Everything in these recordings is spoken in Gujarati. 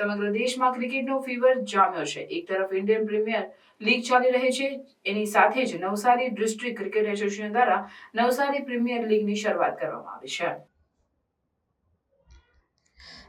સમગ્ર દેશમાં ક્રિકેટનો ફીવર જામ્યો છે. એક તરફ ઇન્ડિયન પ્રીમિયર લીગ ચાલી રહી છે. એની સાથે જ નવસારી ડિસ્ટ્રિક્ટ ક્રિકેટ એસોસિએશન દ્વારા નવસારી પ્રીમિયર લીગની શરૂઆત કરવામાં આવી છે.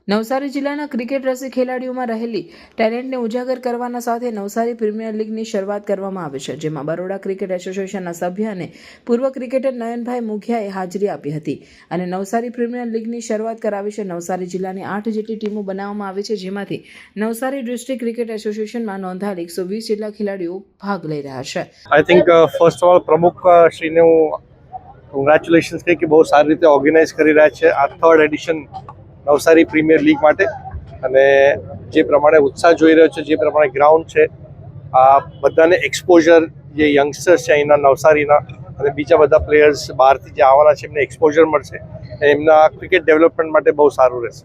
નવસારી જિલ્લાના ક્રિકેટ રસી ખેલાડીઓમાં રહેલી ટેલેન્ટને ઉજાગર કરવાના સાથે નવસારી પ્રીમિયર લીગની શરૂઆત કરવામાં આવી છે જેમાં બરોડા ક્રિકેટ એસોસિએશનના સભ્ય અને પૂર્વ ક્રિકેટર નયનભાઈ મુખિયાએ હાજરી આપી હતી. અને નવસારી પ્રીમિયર લીગની શરૂઆત કરાવી છે નવસારી જિલ્લાની આઠ જેટલી ટીમો બનાવવામાં આવી છે જેમાંથી નવસારી ડિસ્ટ્રિક્ટ ક્રિકેટ એસોસિએશનમાં નોંધાયેલ એકસો વીસ જેટલા ખેલાડીઓ ભાગ લઈ રહ્યા છે. I think first of all પ્રમુખ અ, શ્રીને હું કોંગ્રેચ્યુલેશન્સ કહી કે બહુ સારી રીતે ઓર્ગેનાઇઝ કરી રહ્યા છે. આ third edition Navsari premier league માટે. અને જે પ્રમાણે ઉત્સાહ જોઈ રહ્યો છે જે પ્રમાણે ગ્રાઉન્ડ છે આ બધાને એક્સપોઝર જે યંગસ્ટર્સ છે અહીંના નવસારીના અને બીજા બધા પ્લેયર્સ બહારથી જે આવવાના છે એમને એક્સપોઝર મળશે. એમના ક્રિકેટ ડેવલપમેન્ટ માટે બહુ સારું રહેશે.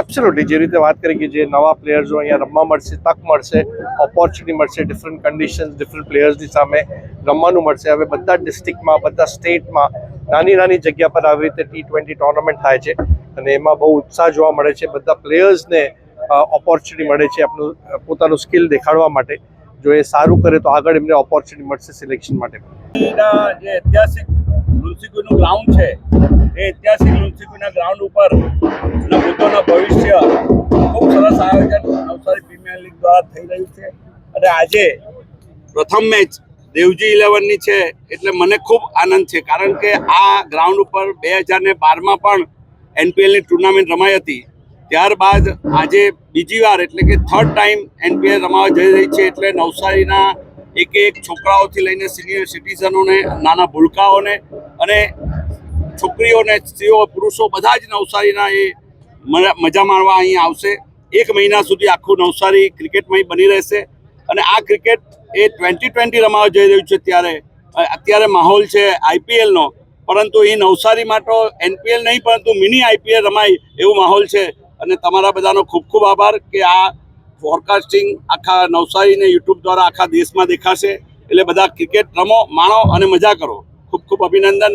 એબ્સોલ્યુટલી જે રીતે વાત કરી કે જે નવા પ્લેયર્સો અહીંયા રમવા મળશે તક મળશે ઓપોર્ચ્યુનિટી મળશે ડિફરન્ટ કન્ડિશન્સ ડિફરન્ટ પ્લેયર્સની સામે રમવાનું મળશે. હવે બધા ડિસ્ટ્રિક્ટમાં બધા સ્ટેટમાં નાની નાની જગ્યા પર આવી રીતે ટી ટ્વેન્ટી ટુર્નામેન્ટ થાય છે. અને એમાં બહુ ઉત્સાહ જોવા મળે છે. બધા પ્લેયર્સને ઓપોર્ચ્યુનિટી મળે છે આપણું પોતાનું સ્કિલ દેખાડવા માટે. જો એ સારું કરે તો આગળ એમને ઓપોર્ચ્યુનિટી મળશે સિલેક્શન માટે. જે ઐતિહાસિક લુન્સીકુનું ગ્રાઉન્ડ છે, એ ઐતિહાસિક લુન્સીકુના ગ્રાઉન્ડ ઉપર પોતાના ભવિષ્ય ખૂબ સરસ આયોજન નવસારી પ્રીમિયર લીગ દ્વારા થઈ રહ્યું છે. અને આજે પ્રથમ મેચ દેવજી ઇલેવનની છે એટલે મને ખૂબ આનંદ છે, કારણ કે આ ગ્રાઉન્ડ ઉપર બે હજાર ને બારમાં પણ એનપીએલની ટુર્નામેન્ટ રમાઈ હતી. ત્યારબાદ આજે બીજી વાર, એટલે કે થર્ડ ટાઈમ એનપીએલ રમાવા જઈ રહી છે, એટલે નવસારીના એક એક છોકરાઓથી લઈને સિનિયર સિટીઝનોને નાના ભૂલકાઓને અને છોકરીઓને, સ્ત્રીઓ, પુરુષો બધા જ નવસારીના એ મજા માણવા અહીં આવશે. એક મહિના સુધી આખું નવસારી ક્રિકેટમય બની રહેશે અને આ ક્રિકેટ એ ટ્વેન્ટી ટ્વેન્ટી રમાવા જઈ રહ્યું છે ત્યારે. અત્યારે માહોલ છે આઈપીએલનો પરંતુ એ નવસારી માટે એનપીએલ નહીં, પરંતુ મિની આઈપીએલ રમાય એવો માહોલ છે. અને તમારા બધાનો ખૂબ ખૂબ આભાર કે આ ફોરકાસ્ટિંગ આખા નવસારીને યુટ્યુબ દ્વારા આખા દેશમાં દેખાશે. એટલે બધા ક્રિકેટ રમો, માણો અને મજા કરો. ખૂબ ખૂબ અભિનંદન.